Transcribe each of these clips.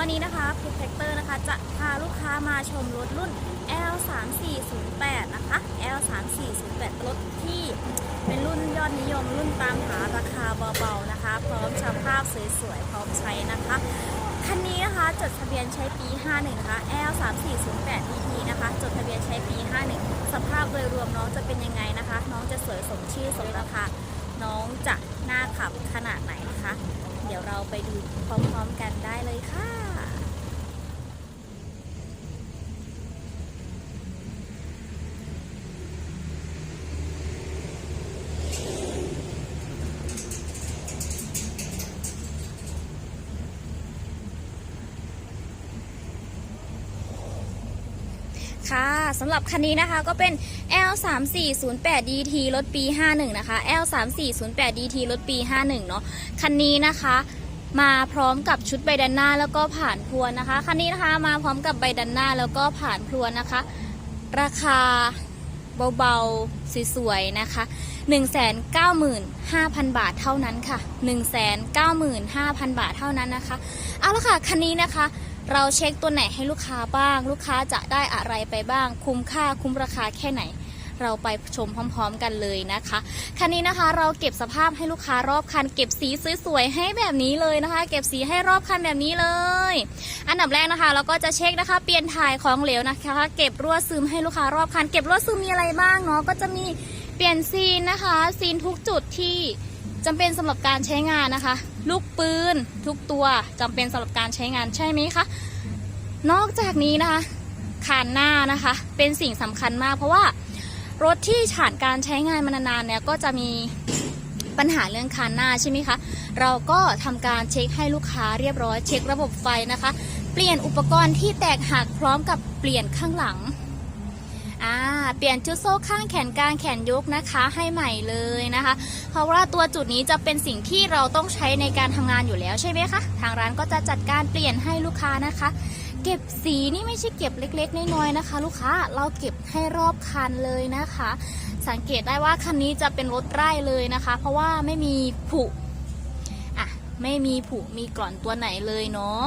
วันนี้นะคะพิทแท็กเตอร์นะคะจะพาลูกค้ามาชมรถรุ่น L 3 4 0 8 นะคะ L 3 4 0 8 รถที่เป็นรุ่นยอดนิยมรุ่นตามหาราคาเบาๆนะคะ พร้อมสภาพสวยๆ พร้อมใช้นะคะ คันนี้นะคะจดทะเบียนใช้ปี 51 นะคะ L 3 4 0 8 DT นะคะ จดทะเบียนใช้ปี 51 สภาพโดยรวมน้องจะเป็นยังไงนะคะ น้องจะสวยสมชื่อสมราคา น้องจะ น่าขับขนาดไหนนะคะ เดี๋ยวเราไปดูพร้อมๆกันได้เลยค่ะ ค่ะสำหรับคันนี้นะคะก็เป็น L 3 4 0 8 DT รถปี 51 นะคะ L 3 4 0 8 DT รถปี 51 เนาะคันนี้นะคะมาพร้อมกับชุดใบดันหน้าแล้วก็ผ่านพรวนนะคะ คันนี้นะคะมาพร้อมกับใบดันหน้าแล้วก็ผ่านพรวนนะคะ ราคาเบาๆ สวยๆ นะคะ 195,000 บาทเท่านั้นค่ะ 195,000 บาทเท่านั้นนะคะ เอาละค่ะ คันนี้นะคะ เราเช็คตัวไหนให้ลูกค้าบ้าง ลูกค้าจะได้อะไรไปบ้าง คุ้มค่าคุ้มราคาแค่ไหน เราไปชมพร้อมๆกันเลยนะคะคันนี้นะคะเราเก็บสภาพให้ลูกค้ารอบคัน เก็บสีสวยๆให้แบบนี้เลยนะคะ เก็บสีให้รอบคันแบบนี้เลย อันดับแรกนะคะ เราก็จะเช็คนะคะ เปลี่ยนถ่ายของเหลวนะคะ เก็บรั่วซึมให้ลูกค้ารอบคัน เก็บรั่วซึมมีอะไรบ้างเนาะก็จะมีเปลี่ยนซีนนะคะ ซีนทุกจุดที่ จำเป็นสำหรับการใช้งานนะคะ ลูกปืนทุกตัวจำเป็นสำหรับการใช้งานใช่ไหมคะนอกจากนี้นะคะคานหน้านะคะ เป็นสิ่งสำคัญมาก เพราะว่ารถที่ผ่านการใช้งานมานานๆเนี่ยก็จะมีปัญหาเรื่องคานหน้าใช่ไหมคะ เราก็ทำการเช็คให้ลูกค้าเรียบร้อย เช็คระบบไฟนะคะ เปลี่ยนอุปกรณ์ที่แตกหักพร้อมกับเปลี่ยนข้างหลัง อ่าเปลี่ยนจุดโซ่ข้างแขนกลางแขนยกนะคะให้ใหม่เลยนะคะ เพราะว่าตัวจุดนี้จะเป็นสิ่งที่เราต้องใช้ในการทำงานอยู่แล้วใช่ไหมคะทางร้านก็จะจัดการเปลี่ยนให้ลูกค้านะคะ เก็บสีนี่ไม่ใช่เก็บเล็ก ๆน้อยๆนะคะ ลูกค้าเราเก็บให้รอบคันเลยนะคะ สังเกตได้ว่าคันนี้จะเป็นรถไร่เลยนะคะ เพราะว่าไม่มีผุอะไม่มีผุมีกร่อนตัวไหนเลยเนาะ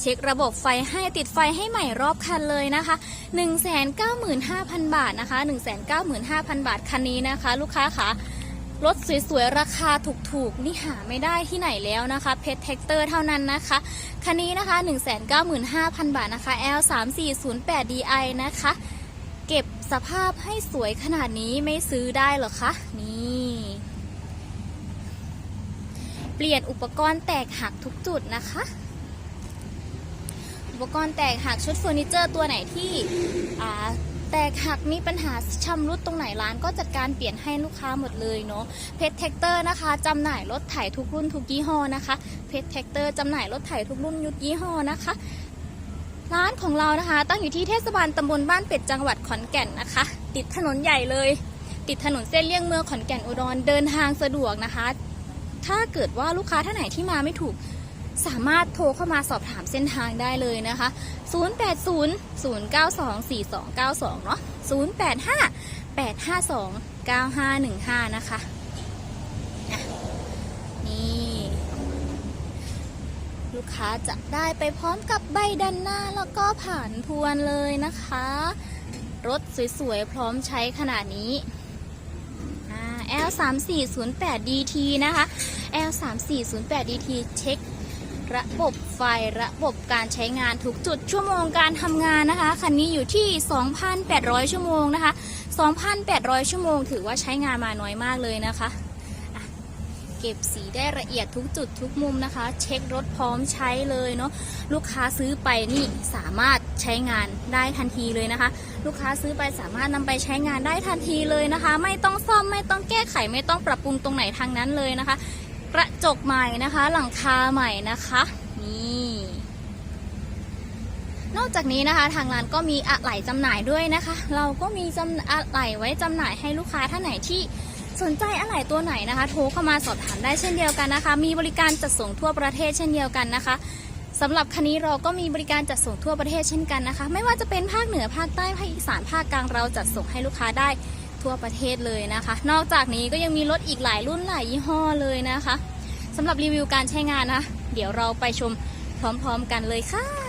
เช็คระบบไฟให้ติดไฟให้ใหม่รอบคันเลยนะคะ 195,000 บาทนะคะ 195,000 บาทคันนี้นะคะ ลูกค้าคะรถสวยๆ ราคาถูกๆ นี่หาไม่ได้ที่ไหนแล้วนะคะ เพชรแท็กเตอร์เท่านั้นนะคะ คันนี้นะคะ 195,000 บาทนะคะ L 3 4 0 8 DI นะคะ เก็บสภาพให้สวยขนาดนี้ไม่ซื้อได้หรอคะ นี่เปลี่ยนอุปกรณ์แตกหักทุกจุดนะคะ อุปกรณ์แตกหักชุดเฟอร์นิเจอร์ตัวไหนที่แตกหักมีปัญหาชำรุดตรงไหนร้านก็จัดการเปลี่ยนให้ลูกค้าหมดเลยเนาะเพชรแท็กเตอร์นะคะจำหน่ายรถไถทุกรุ่นทุกยี่ห้อนะคะเพชรแท็กเตอร์จำหน่ายรถไถทุกรุ่นยุคยี่ห้อนะคะ ร้านของเรานะคะ ตั้งอยู่ที่เทศบาลตำบลบ้านเป็ดจังหวัดขอนแก่นนะคะ ติดถนนใหญ่เลย ติดถนนเส้นเลี่ยงเมืองขอนแก่นอุดรเดินทางสะดวกนะคะ ถ้าเกิดว่าลูกค้าท่านไหนที่มาไม่ถูก สามารถโทรเข้ามาสอบถามเส้นทางได้เลยนะคะ 080 092 4292 เนาะ085 852 9515 นะคะอะนี่ลูกค้าจะได้ไปพร้อมกับใบดันหน้าแล้วก็ผ่านพวนเลยนะคะ รถสวยๆ พร้อมใช้ขนาดนี้อ่า L 3 4 0 8 DT นะคะ L 3 4 0 8 DT เช็ค ระบบไฟระบบการใช้งานทุกจุดชั่วโมงการทำงานนะคะ คันนี้อยู่ที่ 2,800 ชั่วโมงนะคะ 2,800 ชั่วโมง ถือว่าใช้งานมาน้อยมากเลยนะคะ เก็บสีได้ละเอียดทุกจุดทุกมุมนะคะ เช็ครถพร้อมใช้เลยเนาะลูกค้าซื้อไปนี่สามารถใช้งานได้ทันทีเลยนะคะ ลูกค้าซื้อไปสามารถนำไปใช้งานได้ทันทีเลยนะคะ ไม่ต้องซ่อมไม่ต้องแก้ไขไม่ต้องปรับปรุงตรงไหนทางนั้นเลยนะคะ จกใหม่นะคะ หลังคาใหม่นะคะนี่นอกจากนี้นะคะทางร้านก็มีอะไหล่จำหน่ายด้วยนะคะ เราก็มีจำอะไหล่ไว้จำหน่ายให้ลูกค้าท่านไหนที่สนใจอะไหล่ตัวไหนนะคะ โทรเข้ามาสอบถามได้เช่นเดียวกันนะคะ มีบริการจัดส่งทั่วประเทศเช่นเดียวกันนะคะสำหรับคันนี้เราก็มีบริการจัดส่งทั่วประเทศเช่นกันนะคะ ไม่ว่าจะเป็นภาคเหนือภาคใต้ภาคอีสานภาคกลางเราจัดส่งให้ลูกค้าได้ทั่วประเทศเลยนะคะ นอกจากนี้ก็ยังมีรถอีกหลายรุ่นหลายยี่ห้อเลยนะคะ สำหรับรีวิวการใช้งานนะ เดี๋ยวเราไปชมพร้อมๆกันเลยค่ะ